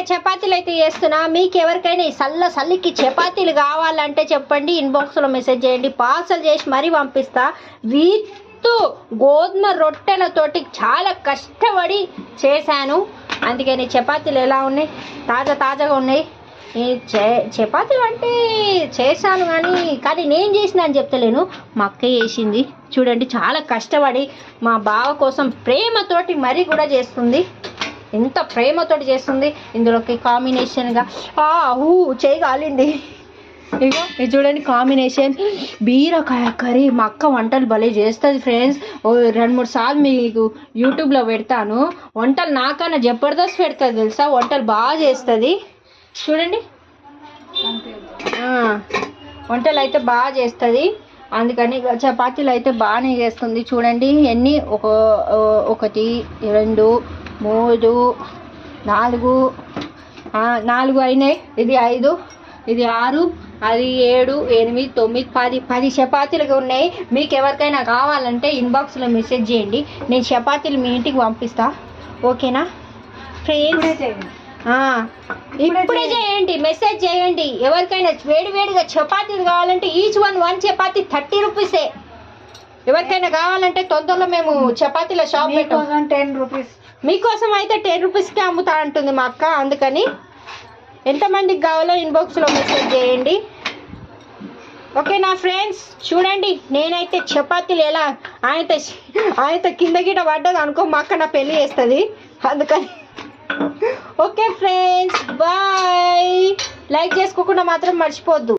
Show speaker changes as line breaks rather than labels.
ఇక చపాతీలు అయితే చేస్తున్నా. మీకు ఎవరికైనా ఈ సల్ల సల్లికి చపాతీలు కావాలంటే చెప్పండి. ఇన్బాక్స్లో మెసేజ్ చేయండి. పార్సల్ చేసి మరీ పంపిస్తా. విత్ గోధుమ రొట్టెలతోటి చాలా కష్టపడి చేశాను. అందుకని చపాతీలు ఎలా ఉన్నాయి? తాజా తాజాగా ఉన్నాయి. ఈ చే చపాతీలు అంటే చేశాను కానీ కానీ నేను చేసిన అని చెప్తలేను. మా అక్క చేసింది. చూడండి చాలా కష్టపడి మా బావ కోసం ప్రేమతోటి మరీ కూడా చేస్తుంది. ఎంత ప్రేమతోటి చేస్తుంది ఇందులోకి కాంబినేషన్గా. ఆ ఊ చేయగాలింది ఇగో ఇది చూడండి కాంబినేషన్. బీరకాయ కర్రీ మా అక్క వంటలు భలే చేస్తుంది ఫ్రెండ్స్. ఓ రెండు మూడు సార్లు మీకు యూట్యూబ్లో పెడతాను. వంటలు నాకన్నా జబర్దస్త్ పెడుతుంది తెలుసా? వంటలు బాగా చేస్తుంది. చూడండి. వంటలు అయితే బాగా చేస్తుంది. అందుకని చపాతీలు అయితే బాగానే చేస్తుంది. చూడండి ఎన్ని? ఒక ఒకటి రెండు మూడు నాలుగు నాలుగు అయినాయి. ఇది ఐదు ఇది ఆరు అది ఏడు ఎనిమిది తొమ్మిది పది పది చపాతీలుగా ఉన్నాయి. మీకు ఎవరికైనా కావాలంటే ఇన్బాక్స్లో మెసేజ్ చేయండి. నేను చపాతీలు మీ ఇంటికి పంపిస్తా. ఓకేనా? ఫ్రెండ్స్ ఇప్పుడే చేయండి. మెసేజ్ చేయండి. ఎవరికైనా వేడి వేడిగా చపాతీలు కావాలంటే each one one chapati thirty రూపీసే ఎవరికైనా కావాలంటే తొందరలో మేము చపాతీల షాప్ పెట్టాం.
టెన్ రూపీస్
మీకోసం అయితే టెన్ రూపీస్కి అమ్ముతా అంటుంది మా అక్క అందుకని ఎంతమందికి కావాలో ఇన్బాక్స్లో మెసేజ్ చేయండి. ఓకే నా ఫ్రెండ్స్ చూడండి నేనైతే చపాతీలు ఎలా ఆయనతో ఆయనతో కింద గిట పడ్డది అనుకో మా అక్క నా పెళ్ళి చేస్తుంది. అందుకని. ఓకే ఫ్రెండ్స్ బాయ్ లైక్ చేసుకోకుండా మాత్రం మర్చిపోద్దు.